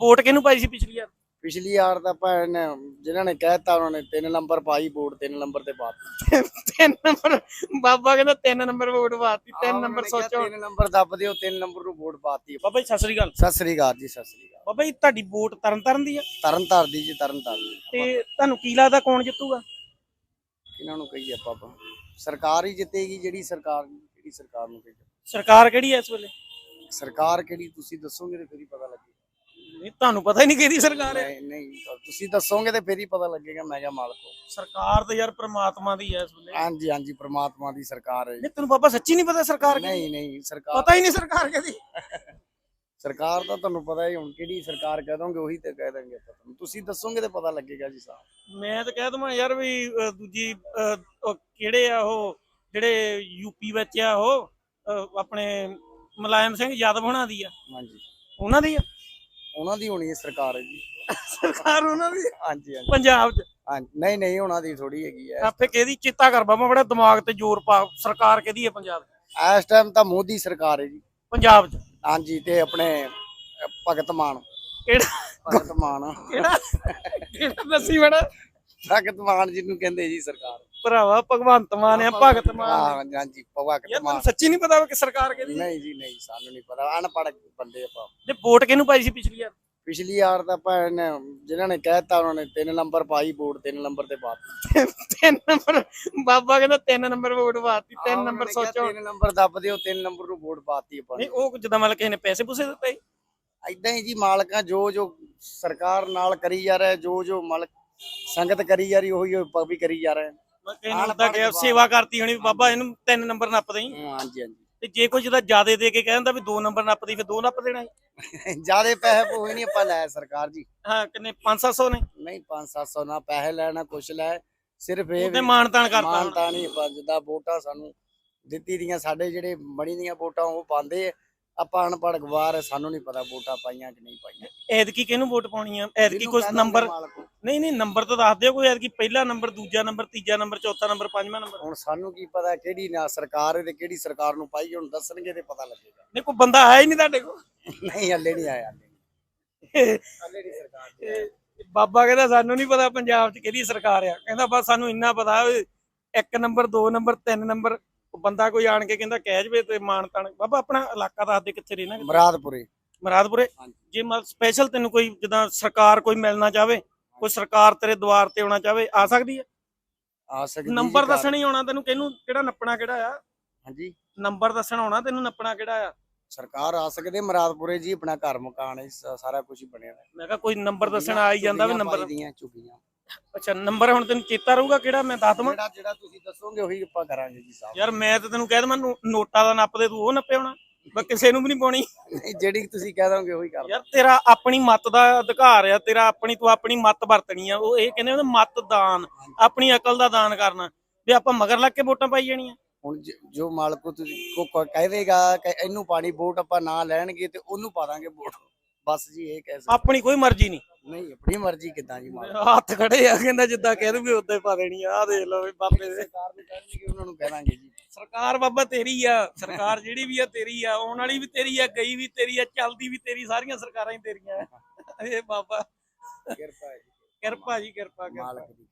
Vote ਕਿਹਨੂੰ ਪਾਈ ਸੀ ਪਿਛਲੀ ਵਾਰ? ਪਿਛਲੀ ਵਾਰ ਤਾਂ ਇਹਨੇ ਜਿਨ੍ਹਾਂ ਨੇ ਕਹਿਤਾ ਉਹਨਾਂ ਨੇ ਤਿੰਨ ਨੰਬਰ ਪਾਈ ਵੋਟ ਤਿੰਨ ਨੰਬਰ ਤੇ ਪਾਤੀ ਤਿੰਨ ਨੰਬਰ ਬਾਬਾ ਕਹਿੰਦਾ ਤਿੰਨ ਨੰਬਰ ਵੋਟ ਪਾਤੀ ਤਿੰਨ ਨੰਬਰ ਸੋਚੋ। ਤਿੰਨ ਨੰਬਰ ਦੱਬ ਦਿਓ ਤਿੰਨ ਨੰਬਰ ਨੂੰ ਵੋਟ ਪਾਤੀ ਬਾਬਾ ਜੀ ਸਤਿ ਸ੍ਰੀ ਅਕਾਲ। ਸਤਿ ਸ੍ਰੀ ਅਕਾਲ ਜੀ ਸਤਿ ਸ੍ਰੀ ਅਕਾਲ। ਬਾਬਾ ਜੀ ਤੁਹਾਡੀ ਵੋਟ ਤਰਨ ਤਾਰਨ ਦੀ ਆ? ਤਰਨ ਤਾਰਦੀ ਜੀ ਤਰਨ ਤਾਰਦੀ ਤੇ ਤੁਹਾਨੂੰ ਕੀ ਲੱਗਦਾ ਕੌਣ ਜਿੱਤੂਗਾ? ਇਹਨਾਂ ਨੂੰ ਕਹੀਏ ਆਪਾਂ ਆਪਾਂ। ਸਰਕਾਰ ਹੀ ਜਿੱਤੇਗੀ ਜਿਹੜੀ ਸਰਕਾਰ ਜਿਹੜੀ ਸਰਕਾਰ ਨੂੰ ਕਹੀਏ। ਸਰਕਾਰ ਕਿਹੜੀ ਐ ਇਸ ਵੇਲੇ? ਸਰਕਾਰ ਕਿਹੜੀ ਤੁਸੀਂ ਦੱਸੋਗੇ ਤੇ ਫਿਰ ਹੀ ਪਤਾ ਲੱਗੇਗਾ। ਨਹੀਂ ਤੁਹਾਨੂੰ ਪਤਾ ਹੀ ਨਹੀਂ ਕਿਹਦੀ ਸਰਕਾਰ ਹੈ। ਨਹੀਂ ਨਹੀਂ ਤੁਸੀਂ ਦੱਸੋਗੇ ਤੇ ਫਿਰ ਹੀ ਪਤਾ ਲੱਗੇਗਾ ਮੈਂ ਕਿਹਾ ਮਾਲਕ ਹੋ। ਸਰਕਾਰ ਤੇ ਯਾਰ ਪ੍ਰਮਾਤਮਾ ਦੀ ਐ ਇਸ ਵੇਲੇ। ਹਾਂਜੀ ਹਾਂਜੀ ਪ੍ਰਮਾਤਮਾ ਦੀ ਸਰਕਾਰ ਹੈ ਜੀ। ਨਹੀਂ ਤੈਨੂੰ ਬਾਬਾ ਸੱਚੀ ਨਹੀਂ ਪਤਾ ਸਰਕਾਰ ਕਿਹਦੀ ਨਹੀਂ ਨਹੀਂ ਸਰਕਾਰ ਪਤਾ ਹੀ ਨਹੀਂ ਸਰਕਾਰ ਕਿਹਦੀ। ਸਰਕਾਰ ਤਾਂ ਤੁਹਾਨੂੰ ਪਤਾ ਹੀ ਹੁਣ ਕਿਹੜੀ ਸਰਕਾਰ ਕਹਿ ਦੋਗੇ ਉਹੀ ਤੇ ਕਹਿ ਦਾਂਗੇ ਆਪਾਂ ਤੁਹਾਨੂੰ। ਤੁਸੀਂ ਦੱਸੋਗੇ ਤੇ ਪਤਾ ਲੱਗੇਗਾ ਜੀ ਸਾਹਿਬ ਮੈਂ ਤਾਂ ਕਹਿ ਦਵਾਂ ਯਾਰ ਵੀ ਅਹ, ਦੂਜੀ ਅਹ, ਉਹ ਕਿਹੜੇ ਆ ਉਹ ਜਿਹੜੇ ਯੂਪੀ ਵਿੱਚ ਆ ਉਹ ਅਹ, ਆਪਣੇ ਮੁਲਾਇਮ ਸਿੰਘ ਯਾਦਵ ਹੋਣਾ ਦੀ ਆ। ਹਾਂਜੀ। ਉਹਨਾਂ ਦੀ ਆ? ਉਹਨਾਂ ਦੀ ਹੋਣੀ ਹੈ ਸਰਕਾਰ ਹੈ ਜੀ। ਸਰਕਾਰ ਉਹਨਾਂ ਦੀ। ਹਾਂਜੀ ਹਾਂਜੀ। ਪੰਜਾਬ 'ਚ? ਹਾਂਜੀ ਨਹੀਂ ਨਹੀਂ ਉਹਨਾਂ ਦੀ ਥੋੜੀ ਹੈਗੀ ਹੈ। ਆਪੇ ਕਿਹਦੀ ਚਿੱਤਾ ਕਰ ਬਾਬਾ ਬੜਾ ਦਿਮਾਗ ਤੇ ਜ਼ੋਰ ਪਾ। ਸਰਕਾਰ ਕਿਹਦੀ ਹੈ ਪੰਜਾਬ 'ਚ? ਇਸ ਟਾਈਮ ਤਾਂ ਮੋਦੀ ਸਰਕਾਰ ਹੈ ਜੀ। ਪੰਜਾਬ 'ਚ? ਹਾਂਜੀ ਤੇ ਆਪਣੇ ਅ, ਭਗਤ ਮਾਨ। ਕਿਹੜਾ? ਭਗਤ ਮਾਨ। ਕਿਹੜਾ? ਕਿਹੜਾ ਦੱਸੀ ਬੜਾ? ਭਗਤ ਮਾਨ ਜਿਹਨੂੰ ਕਹਿੰਦੇ ਜੀ ਸਰਕਾਰ। ਭਰਾਵਾ ਭਗਵੰਤ ਮਾਨ ਆ ਭਗਤ ਮਾਨ। ਹਾਂ ਹਾਂਜੀ ਭਗਤ ਯਾਰ ਮਾਨ। ਮੈਨੂੰ ਸੱਚੀ ਨਹੀਂ ਪਤਾ ਕਿ ਸਰਕਾਰ ਕਿਹਦੀ। ਨਹੀਂ ਜੀ ਨਹੀਂ ਸਾਨੂੰ ਨਹੀਂ ਪਤਾ। ਅਨਪੜ੍ਹ ਬੰਦੇ ਆਪਾਂ। ਤੇ ਵੋਟ ਕਿਹਨੂੰ ਪਾਈ ਸੀ ਪਿਛਲੀ ਵਾਰ? ਪਿਛਲੀ ਵਾਰ ਤਾਂ ਆਪਾਂ ਇਹਨੇ ਜਿਨ੍ਹਾਂ ਨੇ ਕਹਿਤਾ ਉਹਨਾਂ ਨੇ ਤਿੰਨ ਨੰਬਰ ਪਾਈ ਵੋਟ ਤਿੰਨ ਨੰਬਰ ਤੇ ਪਾਤੀ ਤਿੰਨ ਨੰਬਰ ਬਾਬਾ ਕਹਿੰਦਾ ਤਿੰਨ ਨੰਬਰ ਵੋਟ ਪਾਤੀ ਤਿੰਨ ਨੰਬਰ ਨੇ ਸੋਚੋ। ਤਿੰਨ ਨੰਬਰ ਦੱਬ ਦਿਓ ਤਿੰਨ ਨੰਬਰ ਨੂੰ ਵੋਟ ਪਾਤੀ ਆਪਾਂ ਨੇ। ਨਹੀਂ ਉਹ ਜਿੱਦਾਂ ਮਤਲਬ ਕਿਸੇ ਨੇ ਪੈਸੇ ਪੂਸੇ ਦਿੱਤੇ ਇਦਾਂ ਹੀ ਜੀ ਮਾਲਕਾਂ ਜੋ ਜੋ ਸਰਕਾਰ ਨਾਲ ਕਰੀ ਜਾ ਰਿਹਾ ਜੋ ਜੋ ਮਾਲਕ ਸੰਗਤ ਕਰੀ ਜਾ ਰਹੀ ਉਹੀ ਆਪਾਂ ਵੀ ਕਰੀ ਜਾ ਰਹੇ। ਕਿਸੇ ਨੂੰ ਉਦਾਂ ਕਿਹਾ ਸੇਵਾ ਕਰਤੀ ਹੋਣੀ ਵੀ ਬਾਬਾ ਇਹਨੂੰ ਤਿੰਨ ਨੰਬਰ ਨੱਪ ਦੇਈ ਹਾਂ ਹਾਂਜੀ ਹਾਂਜੀ ਤੇ ਜੇ ਕੋਈ ਜਿਹਦਾ ਜ਼ਿਆਦੇ ਦੇ ਕੇ ਕਹਿੰਦਾ ਵੀ ਦੋ ਨੰਬਰ ਨੱਪਦੀ ਫਿਰ ਦੋ ਨੱਪ ਦੇਣਾ ਸੀ। ਜਿਆਦੇ ਪੈਸੇ ਪੂਹੇ ਨਹੀਂ ਆਪਾਂ ਲੈ ਸਰਕਾਰ ਜੀ ਹਾਂ ਕਿੰਨੇ 5-700 ਨੇ ਨਹੀਂ 5-700 ਨਾ ਪੈਸੇ ਲੈਣਾ ਕੁਛ ਲੈ ਸਿਰਫ ਇਹ ਉਹਦੇ ਮਾਨਤਾਨ ਕਰਤਾ ਹੁਣ। ਮਾਨਤਾ ਨਹੀਂ ਆਪਾਂ ਜਿੱਦਾਂ ਵੋਟਾਂ ਸਾਨੂੰ ਦਿੱਤੀ ਦੀਆਂ ਸਾਡੇ ਜਿਹੜੇ ਬਣੀ ਦੀਆਂ ਵੋਟਾਂ ਉਹ ਪਾਉਂਦੇ ਆ। ਆਪਾਂ ਅਨਪੜ੍ਹ ਗਵਾਰ ਸਾਨੂੰ ਨਹੀਂ ਪਤਾ ਵੋਟਾਂ ਪਾਈਆਂ ਕਿ ਨਹੀਂ ਪਾਈਆਂ ਐਤਕੀ ਕਿਹਨੂੰ ਵੋਟ ਪਾਉਣੀ ਆ ਐਤਕੀ ਜਿਹਨੂੰ ਦਾਂਗੇ ਨੰਬਰ ਮਾਲਕ। ਨਹੀਂ ਨਹੀਂ ਨੰਬਰ ਤਾਂ ਦੱਸ ਦਿਓ ਕੋਈ ਐਤਕੀ ਪਹਿਲਾ ਨੰਬਰ ਦੂਜਾ ਨੰਬਰ ਤੀਜਾ ਨੰਬਰ ਚੌਥਾ ਨੰਬਰ ਪੰਜਵਾਂ ਨੰਬਰ। ਹੁਣ ਸਾਨੂੰ ਕੀ ਪਤਾ ਕਿਹੜੀ ਨਾ ਸਰਕਾਰ ਹੈ ਤੇ ਕਿਹੜੀ ਸਰਕਾਰ ਨੂੰ ਪਾਈ ਹੁਣ ਦੱਸਣਗੇ ਤੇ ਪਤਾ ਲੱਗੇਗਾ। ਨਹੀਂ ਕੋਈ ਬੰਦਾ ਆਇਆ ਹੀ ਨਹੀਂ ਤੁਹਾਡੇ ਕੋਲ? ਨਹੀਂ ਹੱਲੇ ਨਹੀਂ ਆਇਆ ਹੱਲੇ ਹੱਲੇ ਨਹੀਂ ਸਰਕਾਰ ਬਾਬਾ ਕਹਿੰਦਾ ਸਾਨੂੰ ਨਹੀਂ ਪਤਾ ਪੰਜਾਬ 'ਚ ਕਿਹਦੀ ਸਰਕਾਰ ਆ। ਕਹਿੰਦਾ ਬਸ ਸਾਨੂੰ ਇੰਨਾ ਪਤਾ ਇੱਕ ਨੰਬਰ ਦੋ ਨੰਬਰ ਤਿੰਨ ਨੰਬਰ। ਬੰਦਾ ਕੋਈ ਆਣ ਕੇ ਕਹਿੰਦਾ ਕਹਿ ਜਵੇ ਤੇ ਮਾਨ ਤਾਨ ਬਾਬਾ ਆਪਣਾ ਇਲਾਕਾ ਦੱਸ ਦੇ ਕਿੱਥੇ ਰਹਿਣਾ ਮੁਰਾਦਪੁਰੇ। ਮਰਾਦਪੁਰੇ। ਜੇ ਮਤਲਬ ਸਪੈਸ਼ਲ ਤੈਨੂੰ ਕੋਈ ਜਿੱਦਾਂ ਸਰਕਾਰ ਕੋਈ ਮਿਲਣਾ ਚਾਹਵੇ ਕੋਈ ਸਰਕਾਰ ਤੇਰੇ ਦੁਆਰ ਤੇ ਆਉਣਾ ਚਾਹਵੇ ਆ ਸਕਦੀ ਹੈ? ਆ ਸਕਦੀ ਨੰਬਰ। ਦੱਸਣ ਹੀ ਆਉਣਾ ਤੈਨੂੰ ਕਿਹਨੂੰ ਕਿਹੜਾ ਨੱਪਣਾ ਕਿਹੜਾ ਆ? ਹਾਂਜੀ। ਨੰਬਰ ਦੱਸਣ ਆਉਣਾ ਤੈਨੂੰ ਨੱਪਣਾ ਕਿਹੜਾ ਆ? ਸਰਕਾਰ ਆ ਸਕਦੇ ਮੁਰਾਦਪੁਰੇ ਜੀ ਆਪਣਾ ਘਰ ਮਕਾਨ ਹੈ ਸਾਰਾ ਕੁਝ ਹੀ ਬਣਿਆ ਹੋਇਆ। ਮੈਂ ਕਿਹਾ ਕੋਈ ਨੰਬਰ ਦੱਸਣ ਆ ਹੀ ਜਾਂਦਾ ਵੀ ਨੰਬਰ ਦੀਆਂ ਚੁਗੀਆਂ ਅੱਛਾ ਨੰਬਰ ਹੁਣ ਤੈਨੂੰ ਚੇਤਾ ਰਹੂਗਾ ਕਿਹੜਾ ਮੈਂ ਦੱਸ ਦਵਾਂ। ਜਿਹੜਾ ਜਿਹੜਾ ਤੁਸੀਂ ਦੱਸੋਗੇ ਉਹੀ ਆਪਾਂ ਕਰਾਂਗੇ ਜੀ ਸਾਹਿਬ ਯਾਰ ਮੈਂ ਤਾਂ ਤੈਨੂੰ ਕਹਿ ਦਵਾਂ ਨੋਟਾਂ ਦਾ ਨੱਪ ਦੇ ਤੂੰ ਉਹ ਨੱਪੇ ਹੋਣਾ। ਮੈਂ ਕਿਸੇ ਨੂੰ ਵੀ ਨਹੀਂ ਪਾਉਣੀ। ਨਹੀਂ ਜਿਹੜੀ ਤੁਸੀਂ ਕਹਿ ਦੋਗੇ ਉਹੀ ਕਰ ਯਾਰ ਤੇਰਾ ਆਪਣੀ ਮਤ ਦਾ ਅਧਿਕਾਰ ਆ ਤੇਰਾ ਆਪਣੀ ਤੂੰ ਆਪਣੀ ਮਤ ਵਰਤਣੀ ਆ ਉਹ ਇਹ ਕਹਿੰਦੇ ਮਤ ਦਾਨ ਆਪਣੀ ਅਕਲ ਦਾ ਦਾਨ ਕਰਨਾ ਵੀ ਆਪਾਂ ਮਗਰ ਲੱਗ ਕੇ ਵੋਟਾਂ ਪਾਈ ਜਾਣੀਆਂ। ਹੁਣ ਜ- ਮਾਲਕ ਤੁਸੀਂ ਕੋ ਕਹਿ ਦੇਗਾ ਕਿ ਇਹਨੂੰ ਪਾਣੀ ਵੋਟ ਆਪਾਂ ਨਾ ਲੈਣਗੇ ਤੇ ਉਹਨੂੰ ਪਾ ਦਾਂਗੇ ਵੋਟ। ਬਸ ਜੀ ਇਹ ਕਹਿ ਸਕਦੇ। ਆਪਣੀ ਕੋਈ ਮਰਜ਼ੀ ਨਹੀਂ। ਨਹੀਂ ਆਪਣੀ ਮਰਜ਼ੀ ਕਿਦਾਂ ਜੀ ਮਾਲਕ? ਹੱਥ ਖੜੇ ਆ ਕਹਿੰਦਾ ਜਿੱਦਾਂ ਕਹਿ ਦੂਗੇ ਉਦਾਂ ਹੀ ਪਾ ਦੇਣੀ ਆ ਆਹ ਦੇਖ ਲਓ ਬਾਬੇ ਦੇ। ਸਰਕਾਰ ਨੂੰ ਕਹਿਣਗੇ ਉਹਨਾਂ ਨੂੰ ਕਹਿ ਦਾਂਗੇ ਜੀ। ਸਰਕਾਰ ਬਾਬਾ ਤੇਰੀ ਆ ਸਰਕਾਰ ਜਿਹੜੀ ਵੀ ਆ ਤੇਰੀ ਆ ਆਉਣ ਵਾਲੀ ਵੀ ਤੇਰੀ ਆ ਗਈ ਵੀ ਤੇਰੀ ਆ ਚੱਲਦੀ ਵੀ ਤੇਰੀ ਸਾਰੀਆਂ ਸਰਕਾਰਾਂ ਹੀ ਤੇਰੀਆਂ। ਇਹ ਬਾਬਾ। ਕਿਰਪਾ ਜੀ। ਕਿਰਪਾ ਜੀ ਕਿਰਪਾ ਮਾਲਕ ਦੀ